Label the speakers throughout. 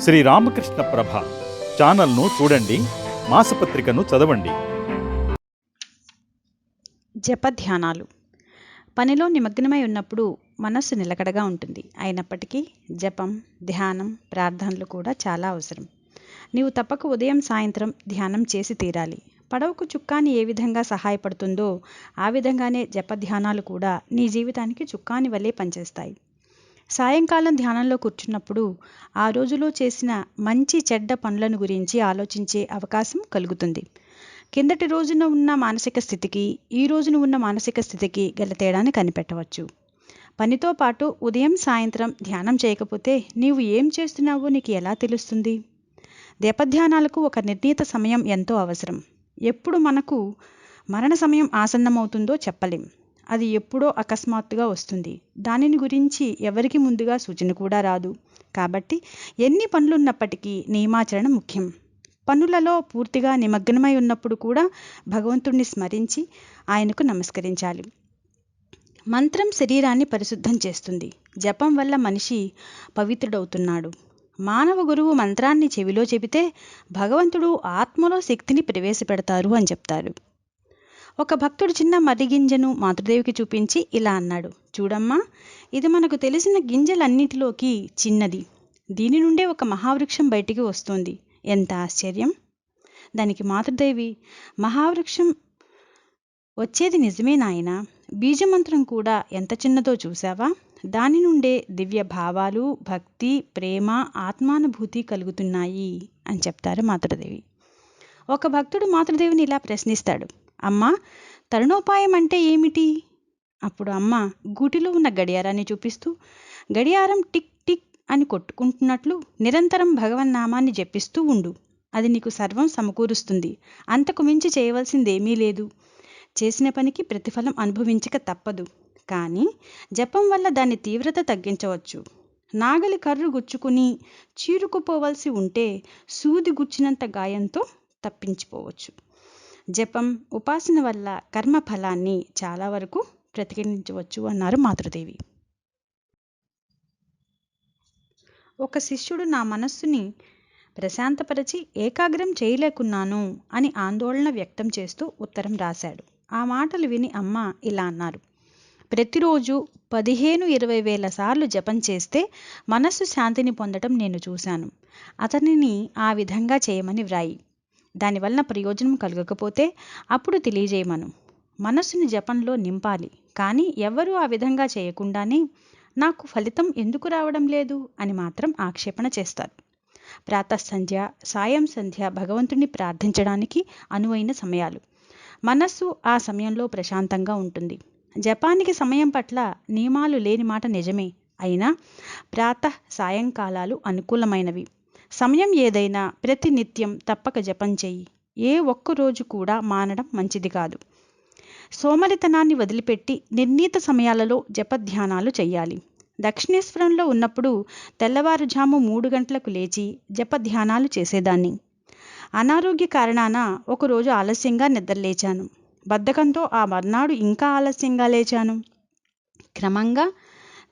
Speaker 1: శ్రీ రామకృష్ణ ప్రభ ఛానల్ను చూడండి మాసపత్రికను చదవండి.
Speaker 2: జపధ్యానాలు పనిలో నిమగ్నమై ఉన్నప్పుడు మనస్సు నిలకడగా ఉంటుంది. అయినప్పటికీ జపం ధ్యానం ప్రార్థనలు కూడా చాలా అవసరం. నీవు తప్పక ఉదయం సాయంత్రం ధ్యానం చేసి తీరాలి. పడవకు చుక్కాని ఏ విధంగా సహాయపడుతుందో ఆ విధంగానే జపధ్యానాలు కూడా నీ జీవితానికి చుక్కాని వల్లే పనిచేస్తాయి. సాయంకాలం ధ్యానంలో కూర్చున్నప్పుడు ఆ రోజులో చేసిన మంచి చెడ్డ పనులను గురించి ఆలోచించే అవకాశం కలుగుతుంది. కిందటి రోజున ఉన్న మానసిక స్థితికి ఈ రోజున ఉన్న మానసిక స్థితికి గల తేడాని కనిపెట్టవచ్చు. పనితో పాటు ఉదయం సాయంత్రం ధ్యానం చేయకపోతే నీవు ఏం చేస్తున్నావో నీకు ఎలా తెలుస్తుంది? దేపధ్యానాలకు ఒక నిర్ణీత సమయం ఎంతో అవసరం. ఎప్పుడు మనకు మరణ సమయం ఆసన్నమవుతుందో చెప్పలేం. అది ఎప్పుడో అకస్మాత్తుగా వస్తుంది. దానిని గురించి ఎవరికి ముందుగా సూచన కూడా రాదు. కాబట్టి ఎన్ని పనులున్నప్పటికీ నియమాచరణ ముఖ్యం. పనులలో పూర్తిగా నిమగ్నమై ఉన్నప్పుడు కూడా భగవంతుణ్ణి స్మరించి ఆయనకు నమస్కరించాలి. మంత్రం శరీరాన్ని పరిశుద్ధం చేస్తుంది. జపం వల్ల మనిషి పవిత్రుడవుతున్నాడు. మానవ గురువు మంత్రాన్ని చెవిలో చెబితే భగవంతుడు ఆత్మలో శక్తిని ప్రవేశపెడతారు అని చెప్తారు. ఒక భక్తుడు చిన్న మర్రి గింజను మాతృదేవికి చూపించి ఇలా అన్నాడు. చూడమ్మా ఇది మనకు తెలిసిన గింజలన్నిటిలోకి చిన్నది. దీని నుండే ఒక మహావృక్షం బయటికి వస్తుంది. ఎంత ఆశ్చర్యం! దానికి మాతృదేవి మహావృక్షం వచ్చేది నిజమే నాయన. బీజమంత్రం కూడా ఎంత చిన్నదో చూసావా దాని నుండే దివ్య భావాలు భక్తి ప్రేమ ఆత్మానుభూతి కలుగుతున్నాయి అని చెప్తారు మాతృదేవి. ఒక భక్తుడు మాతృదేవిని ఇలా ప్రశ్నిస్తాడు. అమ్మా తరుణోపాయం అంటే ఏమిటి? అప్పుడు అమ్మ గూటిలో ఉన్న గడియారాన్ని చూపిస్తూ గడియారం టిక్ టిక్ అని కొట్టుకుంటున్నట్లు నిరంతరం భగవన్నామాన్ని జపిస్తూ ఉండు. అది నీకు సర్వం సమకూరుస్తుంది. అంతకు మించి చేయవలసిందేమీ లేదు. చేసిన పనికి ప్రతిఫలం అనుభవించక తప్పదు. కానీ జపం వల్ల దాని తీవ్రత తగ్గించవచ్చు. నాగలి కర్రు గుచ్చుకుని చీరుకుపోవలసి ఉంటే సూది గుచ్చినంత గాయంతో తప్పించిపోవచ్చు. జపం ఉపాసన వల్ల కర్మ ఫలాన్ని చాలా వరకు ప్రతిఘటించవచ్చు అన్నారు మాతృదేవి. ఒక శిష్యుడు నా మనస్సుని ప్రశాంతపరచి ఏకాగ్రం చేయలేకున్నాను అని ఆందోళన వ్యక్తం చేస్తూ ఉత్తరం రాశాడు. ఆ మాటలు విని అమ్మ ఇలా అన్నారు. ప్రతిరోజు పదిహేను ఇరవై వేల సార్లు జపం చేస్తే మనస్సు శాంతిని పొందడం నేను చూశాను. అతనిని ఆ విధంగా చేయమని వ్రాయి. దానివలన ప్రయోజనం కలగకపోతే అప్పుడు తెలియజేయమను. మనస్సుని జపంలో నింపాలి. కానీ ఎవ్వరూ ఆ విధంగా చేయకుండానే నాకు ఫలితం ఎందుకు రావడం లేదు అని మాత్రం ఆక్షేపణ చేస్తారు. ప్రాతఃసంధ్య సాయం సంధ్య భగవంతుణ్ణి ప్రార్థించడానికి అనువైన సమయాలు. మనస్సు ఆ సమయంలో ప్రశాంతంగా ఉంటుంది. జపానికి సమయం పట్ల నియమాలు లేని మాట నిజమే. అయినా ప్రాతః సాయంకాలాలు అనుకూలమైనవి. సమయం ఏదైనా ప్రతినిత్యం తప్పక జపం చెయ్యి ఏ ఒక్క రోజు కూడా మానడం మంచిది కాదు. సోమరితనాన్ని వదిలిపెట్టి నిర్ణీత సమయాలలో జపధ్యానాలు చేయాలి దక్షిణేశ్వరంలో ఉన్నప్పుడు తెల్లవారుజాము మూడు గంటలకు లేచి జపధ్యానాలు చేసేదాన్ని. అనారోగ్య కారణాన ఒకరోజు ఆలస్యంగా నిద్రలేచాను. బద్ధకంతో ఆ మర్నాడు ఇంకా ఆలస్యంగా లేచాను. క్రమంగా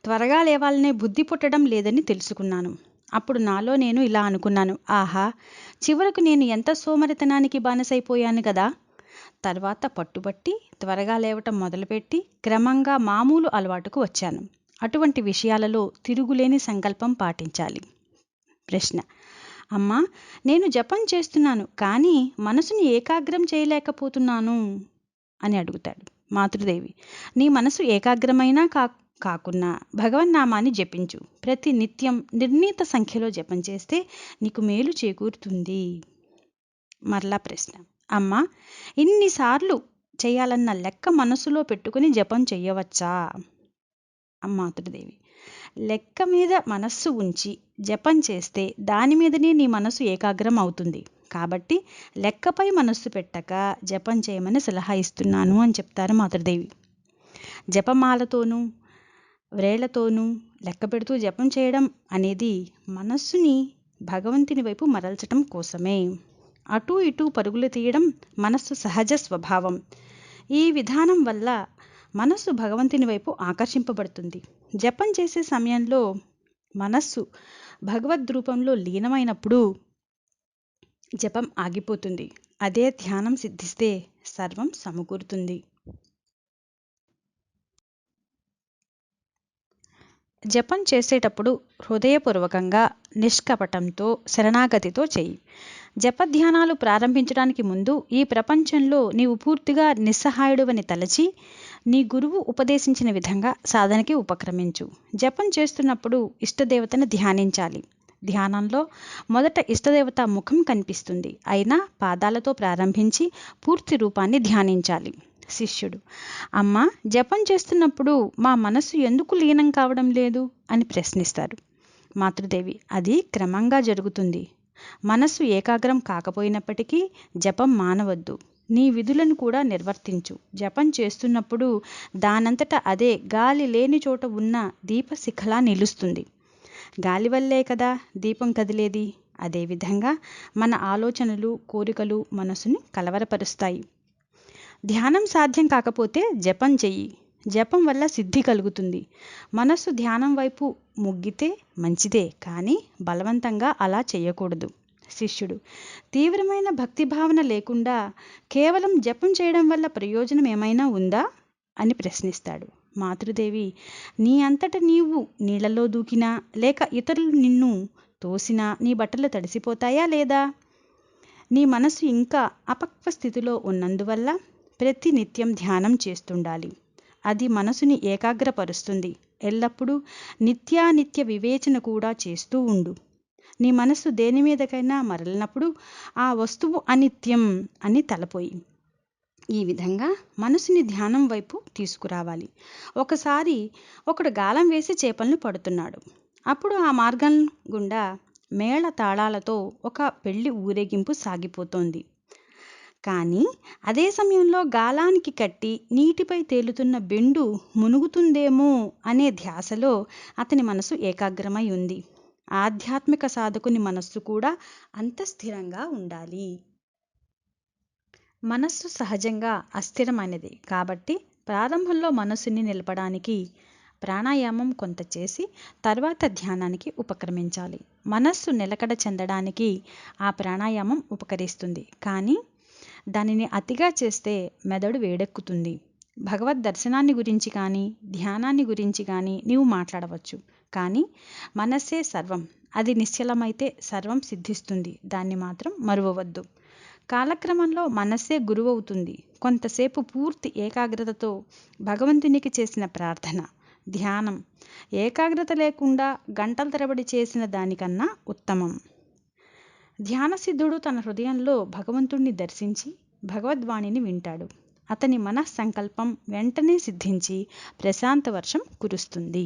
Speaker 2: త్వరగా లేవాలనే బుద్ధి పుట్టడం లేదని తెలుసుకున్నాను. అప్పుడు నాలో నేను ఇలా అనుకున్నాను. ఆహా చివరకు నేను ఎంత సోమరితనానికి బానిసైపోయాను కదా తర్వాత పట్టుబట్టి త్వరగా లేవటం మొదలుపెట్టి క్రమంగా మామూలు అలవాటుకు వచ్చాను. అటువంటి విషయాలలో తిరుగులేని సంకల్పం పాటించాలి. ప్రశ్న అమ్మా నేను జపం చేస్తున్నాను కానీ మనసుని ఏకాగ్రం చేయలేకపోతున్నాను అని అడుగుతాడు. మాతృదేవి నీ మనసు ఏకాగ్రమైనా కా కాకున్నా భగవన్నామాన్ని జపించు. ప్రతి నిత్యం నిర్ణీత సంఖ్యలో జపం చేస్తే నీకు మేలు చేకూరుతుంది. మరలా ప్రశ్న. అమ్మా ఇన్నిసార్లు చేయాలన్న లెక్క మనసులో పెట్టుకుని జపం చేయవచ్చా అమ్మాతృదేవి లెక్క మీద మనస్సు ఉంచి జపం చేస్తే దాని మీదనే నీ మనసు ఏకాగ్రం అవుతుంది. కాబట్టి లెక్కపై మనస్సు పెట్టక జపం చేయమని సలహా ఇస్తున్నాను అని చెప్తారు మాతృదేవి. జపమాలతోనూ వ్రేళ్ళతోనూ లెక్క పెడుతూ జపం చేయడం అనేది మనస్సుని భగవంతుని వైపు మరల్చటం కోసమే. అటూ ఇటూ పరుగులు తీయడం మనస్సు సహజ స్వభావం. ఈ విధానం వల్ల మనస్సు భగవంతుని వైపు ఆకర్షింపబడుతుంది. జపం చేసే సమయంలో మనస్సు భగవద్ రూపంలో లీనమైనప్పుడు జపం ఆగిపోతుంది. అదే ధ్యానం సిద్ధిస్తే సర్వం సమకూరుతుంది. జపం చేసేటప్పుడు హృదయపూర్వకంగా నిష్కపటంతో శరణాగతితో చెయ్యి జపధ్యానాలు ప్రారంభించడానికి ముందు ఈ ప్రపంచంలో నీవు పూర్తిగా నిస్సహాయుడువని తలచి నీ గురువు ఉపదేశించిన విధంగా సాధనకి ఉపక్రమించు. జపం చేస్తున్నప్పుడు ఇష్టదేవతను ధ్యానించాలి. ధ్యానంలో మొదట ఇష్టదేవత ముఖం కనిపిస్తుంది. అయినా పాదాలతో ప్రారంభించి పూర్తి రూపాన్ని ధ్యానించాలి. శిష్యుడు. అమ్మ జపం చేస్తున్నప్పుడు మా మనస్సు ఎందుకు లీనం కావడం లేదు? అని ప్రశ్నిస్తారు. మాతృదేవి అది క్రమంగా జరుగుతుంది. మనస్సు ఏకాగ్రం కాకపోయినప్పటికీ జపం మానవద్దు. నీ విధులను కూడా నిర్వర్తించు. జపం చేస్తున్నప్పుడు దానంతట అదే గాలి లేని చోట ఉన్న దీపశిఖలా నిలుస్తుంది. గాలి వల్లే కదా దీపం కదిలేది. అదేవిధంగా మన ఆలోచనలు కోరికలు మనసుని కలవరపరుస్తాయి. ధ్యానం సాధ్యం కాకపోతే జపం చెయ్యి. జపం వల్ల సిద్ధి కలుగుతుంది. మనస్సు ధ్యానం వైపు ముగ్గితే మంచిదే కానీ బలవంతంగా అలా చేయకూడదు శిష్యుడు తీవ్రమైన భక్తి భావన లేకుండా కేవలం జపం చేయడం వల్ల ప్రయోజనం ఏమైనా ఉందా? అని ప్రశ్నిస్తాడు. మాతృదేవి నీ అంతట నీవు నీళ్ళలో దూకినా లేక ఇతరులు నిన్ను తోసినా నీ బట్టలు తడిసిపోతాయా లేదా? నీ మనసు ఇంకా అపక్వ స్థితిలో ఉన్నందువల్ల ప్రతి నిత్యం ధ్యానం చేస్తుండాలి. అది మనసుని ఏకాగ్రపరుస్తుంది. ఎల్లప్పుడూ నిత్యానిత్య వివేచన కూడా చేస్తూ ఉండు. నీ మనస్సు దేని మీదకైనా మరలినప్పుడు ఆ వస్తువు అనిత్యం అని తలపోయి. ఈ విధంగా మనసుని ధ్యానం వైపు తీసుకురావాలి. ఒకసారి ఒకడు గాలం వేసి చేపలను పడుతున్నాడు. అప్పుడు ఆ మార్గం గుండా మేళ తాళాలతో ఒక పెళ్ళి ఊరేగింపు సాగిపోతోంది. కానీ అదే సమయంలో గాలానికి కట్టి నీటిపై తేలుతున్న బెండు మునుగుతుందేమో అనే ధ్యాసలో అతని మనసు ఏకాగ్రమై ఉంది. ఆధ్యాత్మిక సాధకుని మనస్సు కూడా అంత స్థిరంగా ఉండాలి. మనస్సు సహజంగా అస్థిరమైనది కాబట్టి ప్రారంభంలో మనస్సుని నిలపడానికి ప్రాణాయామం కొంత చేసి తర్వాత ధ్యానానికి ఉపక్రమించాలి. మనస్సు నిలకడ చెందడానికి ఆ ప్రాణాయామం ఉపకరిస్తుంది. కానీ దానిని అతిగా చేస్తే మెదడు వేడెక్కుతుంది. భగవద్ దర్శనాన్ని గురించి కానీ ధ్యానాన్ని గురించి కానీ నీవు మాట్లాడవచ్చు. కానీ మనస్సే సర్వం. అది నిశ్చలమైతే సర్వం సిద్ధిస్తుంది. దాన్ని మాత్రం మరువవద్దు. కాలక్రమంలో మనస్సే గురువవుతుంది. కొంతసేపు పూర్తి ఏకాగ్రతతో భగవంతునికి చేసిన ప్రార్థన ధ్యానం. ఏకాగ్రత లేకుండా గంటల తరబడి చేసిన దానికన్నా ఉత్తమం. ధ్యానసిద్ధుడు తన హృదయంలో భగవంతుణ్ణి దర్శించి భగవద్వాణిని వింటాడు. అతని మనస్సంకల్పం వెంటనే సిద్ధించి ప్రశాంత వర్షం కురుస్తుంది.